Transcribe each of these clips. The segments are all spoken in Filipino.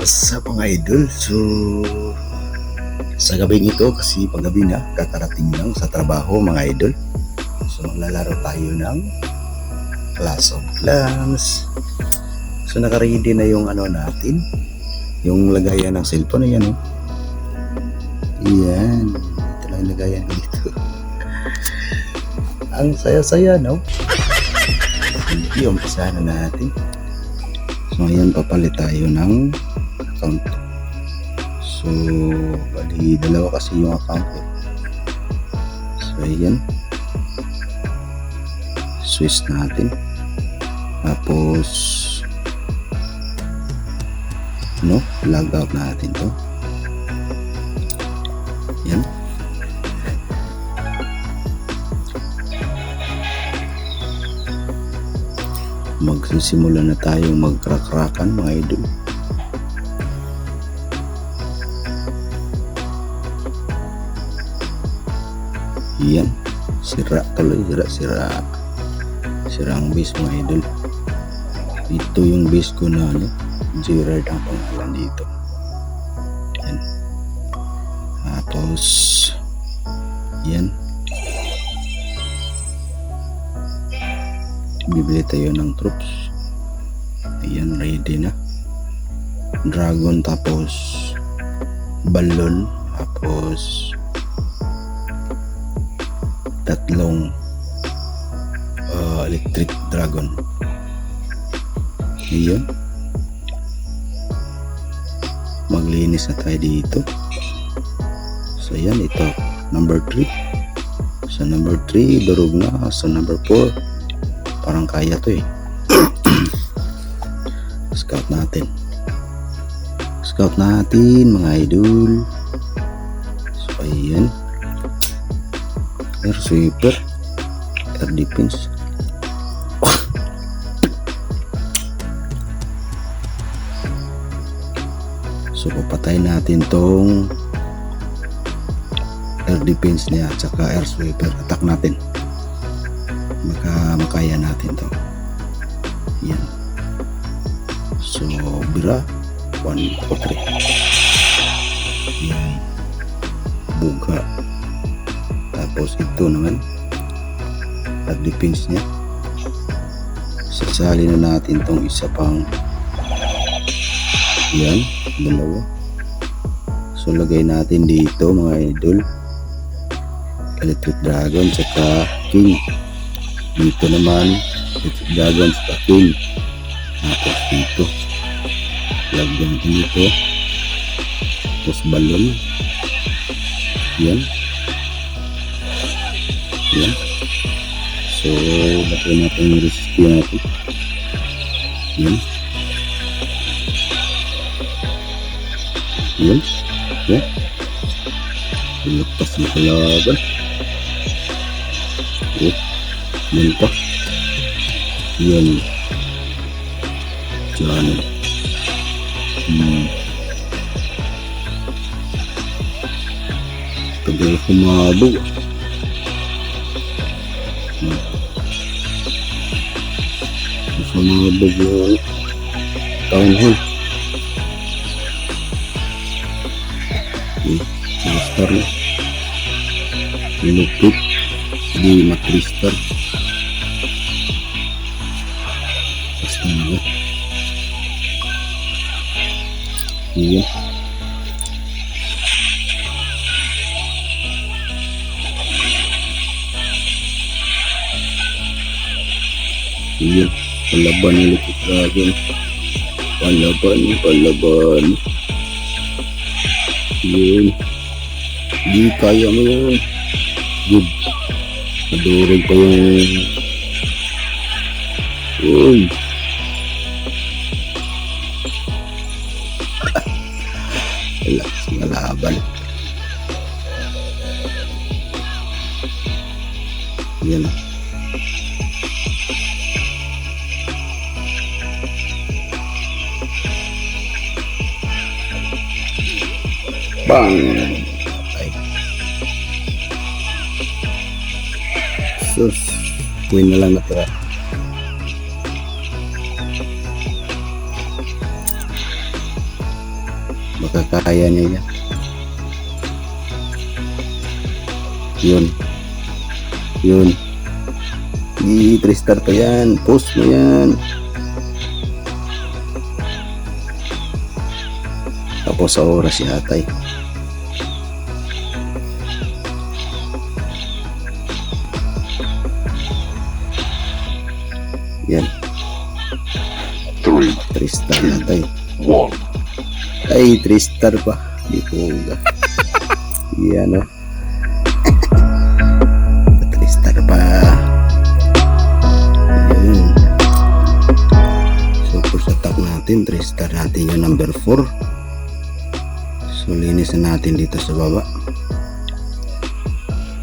What's up mga idol? So, sa gabing ito, kasi paggabi na, kakarating lang sa trabaho mga idol. So, maglalaro tayo ng Clash of Clans. So, nakaready na yung ano natin. Yung lagayan ng cellphone na yan, oh. Yan. Ito lang yung lagayan ko dito. Ang saya-saya, no? Sige, umpisahan na natin. So, ngayon papalit tayo ng account. So, bali, dalawa kasi yung account ko. So, ayan. Swiss natin. Tapos, no, log out natin to. Yan. Magsisimula na tayong magkrakrakan mga idol. Yan. Sira tuloy. Sira, sira. Sira ang base mga idol. Ito yung base ko na ano. Gerard ang pangalan dito. Yan. Tapos, yan. Bibili tayo ng troops. Ayan, ready na. Dragon tapos balon tapos tatlong uh, electric dragon. Ayan. Maglinis na tayo dito. So ayan, ito. Number 3. Sa number 3, durog na. Sa number 4, parang kaya to eh. Scout natin. Scout natin, mga idol. So ayan. Sweeper. Air defense. So papatay natin tong air defense niya at saka air sweeper. Attack natin. Maka makaya natin to. Yan. So bira 1 o 3. Yan. Buga. Tapos ito naman air defense niya. Sasali na natin tong isa pang yan, dalawa. So lagay natin dito mga idol. Electric Dragon saka King. Dito naman Electric Dragon saka King. Tapos dito. Lagyan dito. Tapos balon. Yan. Yan. So, bato natin yung recipe natin. Yan. Yan. Yan. Lakas ng kalaban. Oh. Yan pa. Yan. Diyan. Hmm. Tagal kumabog. Hmm. Kumabog yung town hall. Master na. Lupit. Di matristar. Basta na. Iya. Iya. Palaban ni Lupit Dragon. Palaban, palaban. Yun. Di kaya mo yun. Good. Nadurog pa yung... Uy. Wala. Malaban. Yan. Sus. Win na lang natira. Baka kaya niya yan. Yun. Yun. Di, 3 star pa yan. Post mo yan. Tapos sa oras si atay. 3 star na tayo. Ay, 3 star pa. Di po ga. Yan o. 3 star pa. Yun. So, first attack natin, 3 star natin yung number 4. So, linisan natin dito sa baba.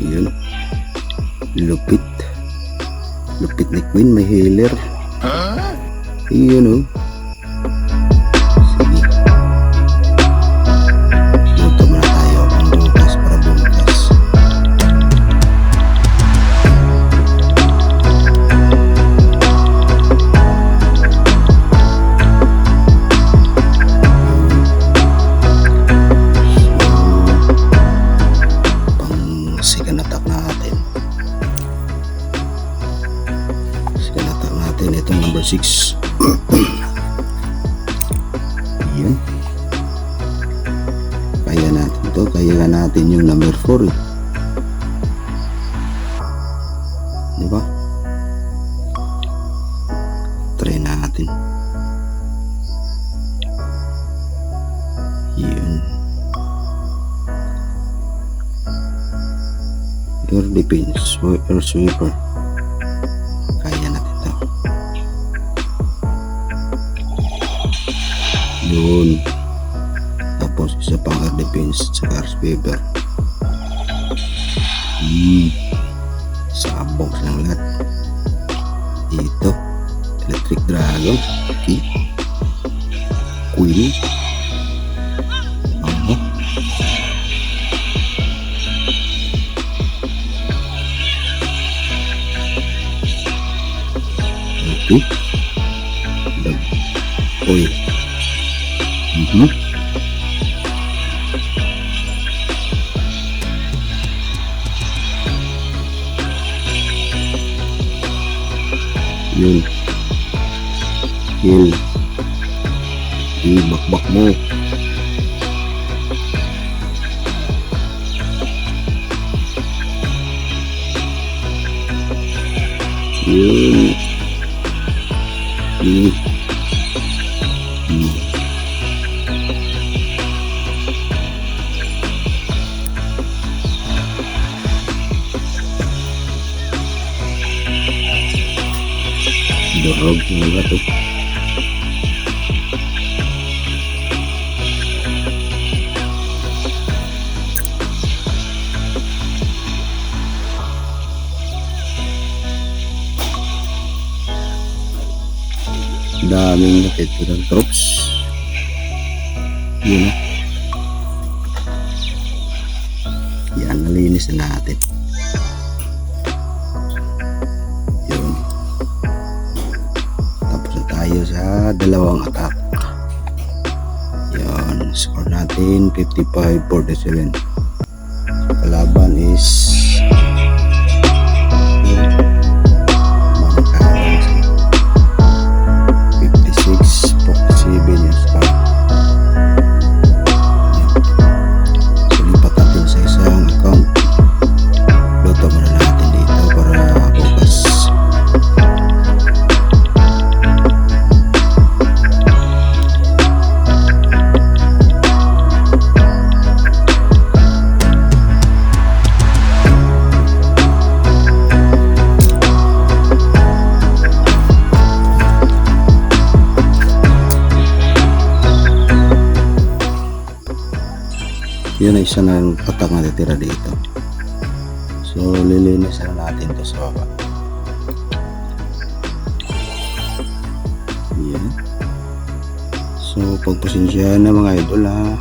Yun. Lupit. Lupit ni Queen, may healer. Yun o. Sige. Natin itong number 6. Yun. Kaya natin to. Kaya natin yung number 4 eh. Di ba? Try natin. Yun. Air defense o air sweeper. Isa pang air defense sa air sweeper. Hmm. Sabong silang lahat. Ito. Electric Dragon. Okay. Queen. Ano? Okay. Yun. Yun. Ibakbak mo. Yun. Yun. Durog mo ba ito? daming natitirang troops yun o yan nalinis na natin dalawang attack. Yan score natin 55-47 kalaban is Yun ay isa na patak na titira dito. So, lilinis na natin to sa baba. Yan. So, pagpasensyahan na mga idol ha.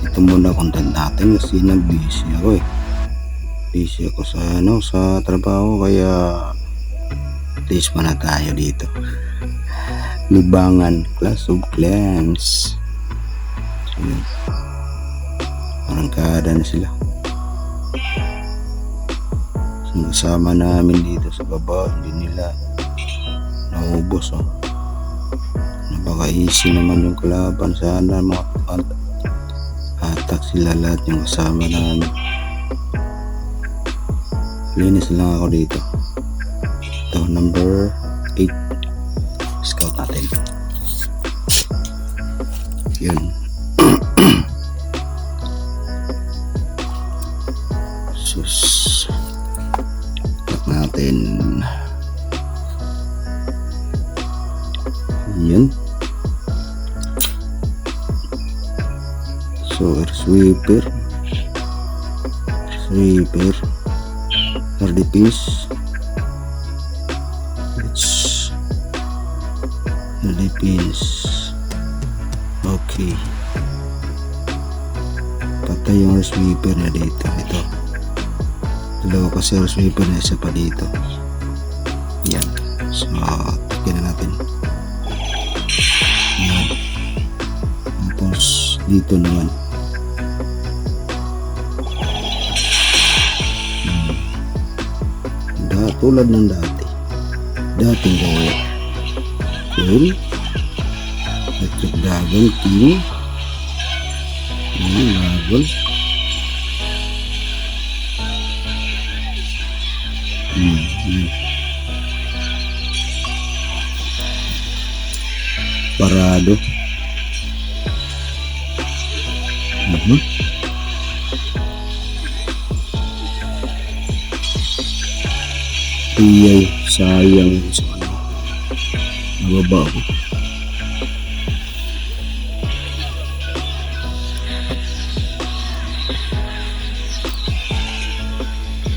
Ito muna content natin kasi nag-busy ako eh. Busy ako sa ano, sa trabaho kaya please muna tayo dito. Libangan, Class of Clans. So yun. Arangkada na sila. So, kasama namin dito sa baba, hindi nila naubos oh. Napaka-easy naman yung kalaban. Sana mga at- atak sila lahat yung kasama namin. Linis lang ako dito. Ito, number 8. Natin. Yun. So, air sweeper. Sweeper. RDPs. It's RDPs. Okay. Patay yung sweeper na dito. Ito. Dalawa kasi air sweeper na isa pa dito. Yan. So, takin na natin. Yan. Tapos, dito naman. Da, tulad ng dati. Dating gawa. Cool. Electric Dragon King. Yan, Dragon. Hmm, hmm. Parado. Mhm. Iyay, sayang sa ano. Nababa ako.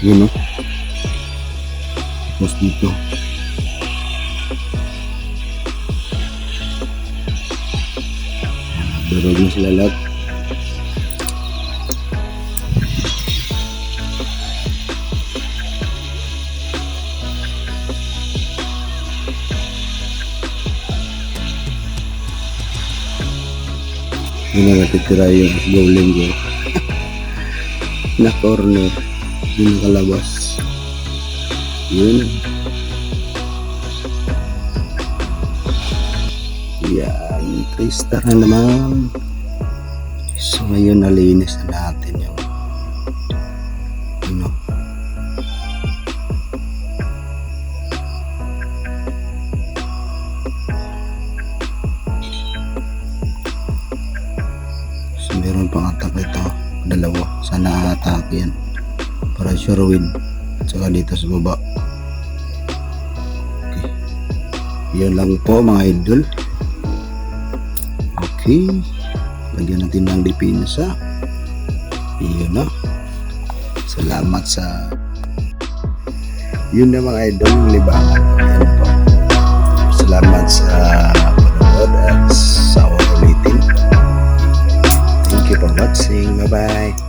Yun o. Tapos dito. Durog na sila lahat. Hindi na natitira yung bowling ko. na corner. Hindi nakalabas. Yun. Yan. 3 star na naman. So ngayon nalinis na natin yung ano. So meron pang attack ito. Dalawa. Sana atake yan. Para sure win. Tsaka dito sa baba. yun lang po mga idol. Okay. Lagyan natin ng dipinsa yun na. Salamat sa yun na mga idol yung libangan yun po. Salamat sa panonood at sa ulitin. Thank you for watching. Bye bye